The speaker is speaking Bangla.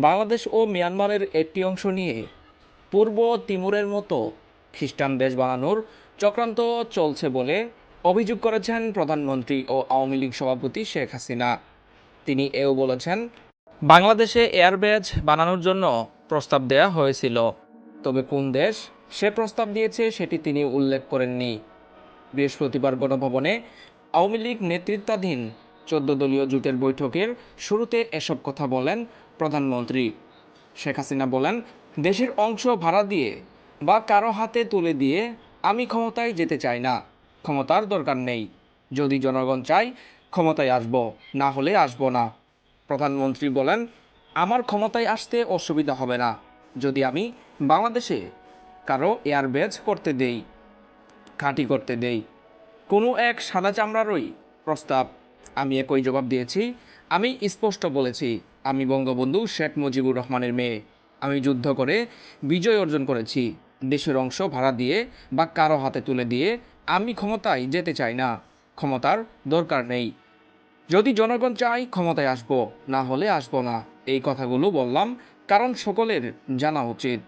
বাংলাদেশ ও মিয়ানমারের একটি অংশ নিয়ে পূর্ব তিমুরের মতো খ্রিস্টান দেশ বানানোর চক্রান্ত চলছে বলে অভিযোগ করেছেন প্রধানমন্ত্রী ও আওয়ামী লীগ সভাপতি শেখ হাসিনা। তিনি এও বলেছেন, বাংলাদেশে এয়ারবেজ বানানোর জন্য প্রস্তাব দেওয়া হয়েছিল। তবে কোন দেশ সে প্রস্তাব দিয়েছে সেটি তিনি উল্লেখ করেননি। বৃহস্পতিবার গণভবনে আওয়ামী লীগ নেতৃত্বাধীন চোদ্দ দলীয় জোটের বৈঠকের শুরুতে এসব কথা বলেন প্রধানমন্ত্রী শেখ হাসিনা বলেন, দেশের অংশ ভাড়া দিয়ে বা কারও হাতে তুলে দিয়ে আমি ক্ষমতায় যেতে চাই না। ক্ষমতার দরকার নেই। যদি জনগণ চায়, ক্ষমতায় আসব, না হলে আসব না। প্রধানমন্ত্রী বলেন, আমার ক্ষমতায় আসতে অসুবিধা হবে না। যদি আমি বাংলাদেশে কারও এয়ারবেজ করতে দেই খাঁটি করতে দেই, কোনো এক সাদা চামড়ারই প্রস্তাব আমি একই জবাব দিয়েছি। আমি স্পষ্ট বলেছি, আমি বঙ্গবন্ধু শেখ মুজিবুর রহমানের মেয়ে। আমি যুদ্ধ করে বিজয় অর্জন করেছি। দেশের অংশ ভাড়া দিয়ে বা কারও হাতে তুলে দিয়ে আমি ক্ষমতায় যেতে চাই না। ক্ষমতার দরকার নেই। যদি জনগণ চাই ক্ষমতায় আসব, না হলে আসব না। এই কথাগুলো বললাম কারণ সকলের জানা উচিত।